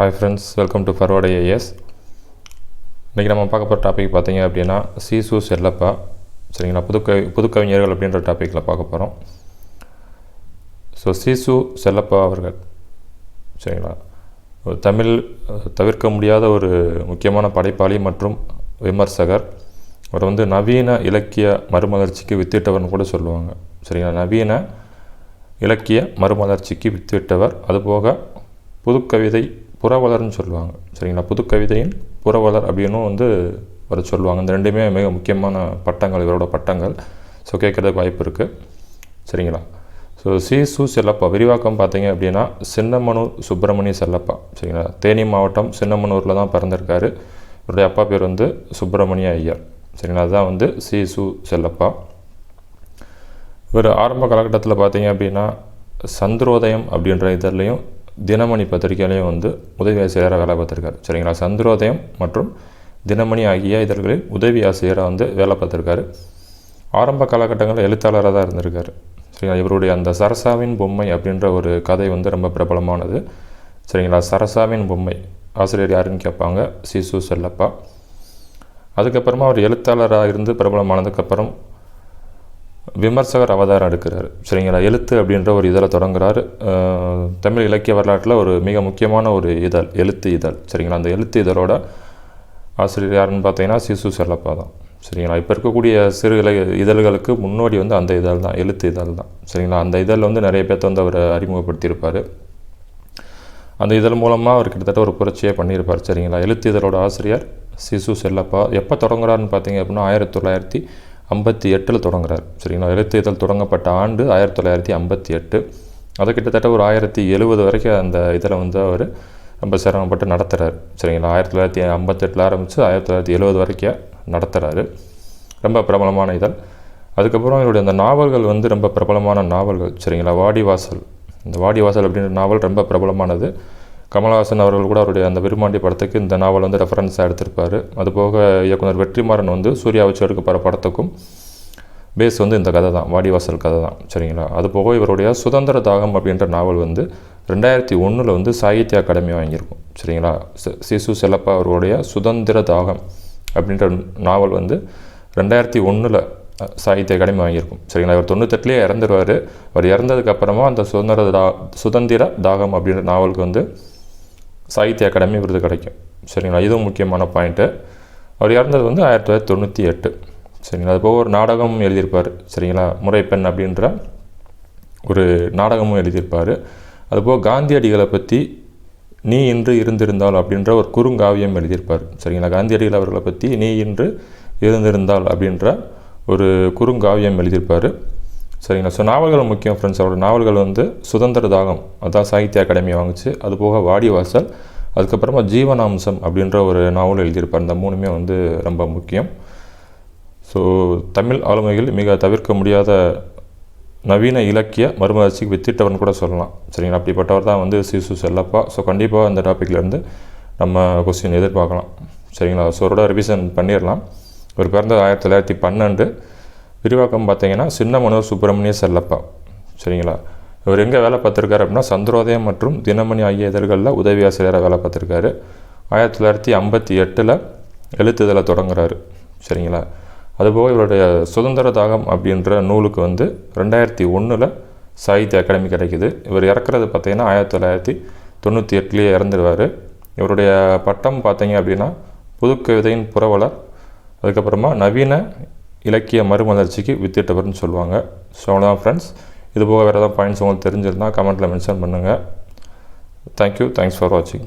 Hi friends welcome to forward IAS இன்றைக்கி நம்ம பார்க்க போகிற டாபிக் பார்த்தீங்க அப்படின்னா சீசு செல்லப்பா சரிங்களா? புதுக்கவி புதுக்கவிஞர்கள் அப்படின்ற டாப்பிக்கில் பார்க்க போகிறோம் ஸோ சீசு செல்லப்பா அவர்கள் சரிங்களா? ஒரு தமிழ் தவிர்க்க முடியாத ஒரு முக்கியமான படைப்பாளி மற்றும் விமர்சகர். அவர் வந்து நவீன இலக்கிய மறுமலர்ச்சிக்கு வித்திட்டவர்னு கூட சொல்லுவாங்க. சரிங்களா? நவீன இலக்கிய மறுமலர்ச்சிக்கு வித்திட்டவர். அதுபோக புதுக்கவிதை புறவலர்னு சொல்லுவாங்க. சரிங்களா? புதுக்கவிதையின் புறவலர் அப்படின்னும் வந்து அவர் சொல்லுவாங்க. இந்த ரெண்டுமே மிக முக்கியமான பட்டங்கள் இவரோட பட்டங்கள். ஸோ கேட்குறதுக்கு வாய்ப்பு இருக்குது சரிங்களா? ஸோ சி. சு. செல்லப்பா விரிவாக்கம் பார்த்தீங்க அப்படின்னா சின்னமனூர் சுப்பிரமணிய செல்லப்பா. சரிங்களா? தேனி மாவட்டம் சின்னமனூரில் தான் பிறந்திருக்காரு. இவருடைய அப்பா பேர் வந்து சுப்பிரமணிய ஐயர். சரிங்களா? அதுதான் வந்து சி. சு. செல்லப்பா. இவர் ஆரம்ப காலகட்டத்தில் பார்த்தீங்க அப்படின்னா சந்திரோதயம் அப்படின்ற இதழ்லையும் தினமணி பத்திரிகையிலையும் வந்து உதவி ஆசிரியராக வேலை பார்த்துருக்காரு. சரிங்களா? சந்திரோதயம் மற்றும் தினமணி ஆகிய இதழ்களில் உதவி ஆசிரியராக வந்து வேலை பார்த்துருக்காரு. ஆரம்ப காலகட்டங்களில் எழுத்தாளராக தான் இருந்திருக்காரு. சரிங்களா? இவருடைய அந்த சரசாவின் பொம்மை அப்படின்ற ஒரு கதை வந்து ரொம்ப பிரபலமானது. சரிங்களா? சரசாவின் பொம்மை. ஆசிரியர் யாருன்னு கேட்பாங்க? சிசு செல்லப்பா. அதுக்கப்புறமா அவர் எழுத்தாளராக இருந்து பிரபலமானதுக்கப்புறம் விமர்சகர் அவதாரம் எடுக்கிறார். சரிங்களா? எழுத்து அப்படின்ற ஒரு இதழை தொடங்குறாரு. தமிழ் இலக்கிய வரலாற்றில் ஒரு மிக முக்கியமான ஒரு இதழ் எழுத்து இதழ். சரிங்களா? அந்த எழுத்து இதழோட ஆசிரியர் யாருன்னு பார்த்தீங்கன்னா சிசு செல்லப்பா தான். சரிங்களா? இப்போ இருக்கக்கூடிய சிறு இலை இதழ்களுக்கு முன்னோடி வந்து அந்த இதழ் தான் எழுத்து இதழ் தான். சரிங்களா? அந்த இதழில் வந்து நிறைய பேர்த்த வந்து அவர் அறிமுகப்படுத்தியிருப்பார். அந்த இதழ் மூலமாக அவர் கிட்டத்தட்ட ஒரு புரட்சியே பண்ணியிருப்பார். சரிங்களா? எழுத்து இதழோட ஆசிரியர் சிசு செல்லப்பா. எப்போ தொடங்குறாருன்னு பார்த்தீங்க அப்படின்னா ஆயிரத்தி தொள்ளாயிரத்தி ஐம்பத்தி எட்டில் தொடங்குறார். சரிங்களா? எழுத்து இதழ் தொடங்கப்பட்ட ஆண்டு ஆயிரத்தி தொள்ளாயிரத்தி ஐம்பத்தி எட்டு. அது கிட்டத்தட்ட ஒரு ஆயிரத்தி எழுபது வரைக்கும் அந்த இதில் வந்து அவர் ரொம்ப சிரமப்பட்டு நடத்துகிறார் சரிங்களா? ஆயிரத்தி தொள்ளாயிரத்தி ஐம்பத்தெட்டில் ஆரம்பித்து ஆயிரத்தி தொள்ளாயிரத்தி எழுபது வரைக்கும் நடத்துகிறாரு ரொம்ப பிரபலமான இதழ். அதுக்கப்புறம் இவருடைய அந்த நாவல்கள் வந்து ரொம்ப பிரபலமான நாவல்கள். சரிங்களா? வாடிவாசல். இந்த வாடிவாசல் அப்படின்ற நாவல் ரொம்ப பிரபலமானது. கமலஹாசன் அவர்கள் கூட அவருடைய அந்த விரும்மாண்டி படத்துக்கு இந்த நாவல் வந்து ரெஃபரன்ஸாக எடுத்திருப்பார். அதுபோக இயக்குனர் வெற்றிமாறன் வந்து சூர்யா வச்சு எடுக்க படத்துக்கும் பேஸ் வந்து இந்த கதை தான் வாடிவாசல் கதை தான் சரிங்களா? அது போக இவருடைய சுதந்திர தாகம் அப்படின்ற நாவல் வந்து ரெண்டாயிரத்தி ஒன்றில் வந்து சாகித்ய அகாடமி வாங்கியிருக்கும் சரிங்களா? சிசு செல்லப்பா அவருடைய சுதந்திர தாகம் அப்படின்ற நாவல் வந்து ரெண்டாயிரத்தி ஒன்றில் சாகித்ய அகாடமி வாங்கியிருக்கும் சரிங்களா? இவர் தொண்ணூத்தெட்டுலேயே இறந்துருவார். அவர் இறந்ததுக்கப்புறமா அந்த சுதந்திர தா சுதந்திர தாகம் அப்படின்ற நாவலுக்கு வந்து சாகித்ய அகாடமி விருது கிடைக்கும். சரிங்களா? இதுவும் முக்கியமான பாயிண்ட்டு அவர் இறந்தது வந்து ஆயிரத்தி தொள்ளாயிரத்தி தொண்ணூற்றி எட்டு. சரிங்களா? அது போக ஒரு நாடகம் எழுதியிருப்பார். சரிங்களா? முறைப்பெண் அப்படின்ற ஒரு நாடகமும் எழுதியிருப்பார். அதுபோக காந்தியடிகளை பற்றி நீ இன்று இருந்திருந்தால் அப்படின்ற ஒரு குறுங்காவியம் எழுதியிருப்பார். சரிங்களா? காந்தியடிகள் அவர்களை பற்றி நீ இன்று இருந்திருந்தால் அப்படின்ற ஒரு குறுங்காவியம் எழுதியிருப்பார். சரிங்களா? ஸோ நாவல்கள் முக்கியம் ஃப்ரெண்ட்ஸ் அவரோட நாவல்கள் வந்து சுதந்திர தாகம். அதான் சாகித்ய அகாடமி வாங்குச்சு. அது போக வாடிவாசல் அதுக்கப்புறமா ஜீவனாம்சம் அப்படின்ற ஒரு நாவல் எழுதியிருப்பார். இந்த மூணுமே வந்து ரொம்ப முக்கியம். ஸோ தமிழ் ஆளுமைகள் மிக தவிர்க்க முடியாத நவீன இலக்கிய மறுமலர்ச்சிக்கு வித்திட்டவர்னு கூட சொல்லலாம். சரிங்களா? அப்படிப்பட்டவர் தான் வந்து சிசு செல்லப்பா. ஸோ கண்டிப்பாக அந்த டாப்பிக்லேருந்து நம்ம கொஸ்டின் எதிர்பார்க்கலாம். சரிங்களா? ஸோ அவரோட ரிவிஷன் பண்ணிடலாம். இவர் பிறந்தது ஆயிரத்தி தொள்ளாயிரத்தி பன்னெண்டு. விரிவாக்கம் பார்த்தீங்கன்னா சின்னமனூர் சுப்பிரமணிய செல்லப்பா. சரிங்களா? இவர் எங்கே வேலை பார்த்துருக்காரு அப்படின்னா சந்திரோதயம் மற்றும் தினமணி ஆகிய இதழ்களில் உதவி ஆசிரியராக வேலை பார்த்துருக்காரு. ஆயிரத்தி தொள்ளாயிரத்தி ஐம்பத்தி எட்டில் எழுத்துதலை தொடங்குறாரு. சரிங்களா? அதுபோக இவருடைய சுதந்திர தாகம் அப்படின்ற நூலுக்கு வந்து ரெண்டாயிரத்தி ஒன்றில் சாகித்ய அகாடமி கிடைக்குது. இவர் இறக்குறது பார்த்திங்கன்னா ஆயிரத்தி தொள்ளாயிரத்தி தொண்ணூற்றி எட்டுலேயே இறந்துடுவார் இவருடைய பட்டம் பார்த்தீங்க அப்படின்னா புதுக்கவிதையின் புறவலர் அதுக்கப்புறமா நவீன இலக்கிய மறுமலர்ச்சிக்கு வித்திட்டவர்னு சொல்லுவாங்க. ஸோ அவ்வளோதான் ஃப்ரெண்ட்ஸ் இது போக வேறு ஏதாவது பாயிண்ட்ஸ் உங்களுக்கு தெரிஞ்சிருந்தால் கமெண்ட்டில் மென்ஷன் பண்ணுங்கள் தேங்க்யூ தேங்க்ஸ் ஃபார் வாட்சிங்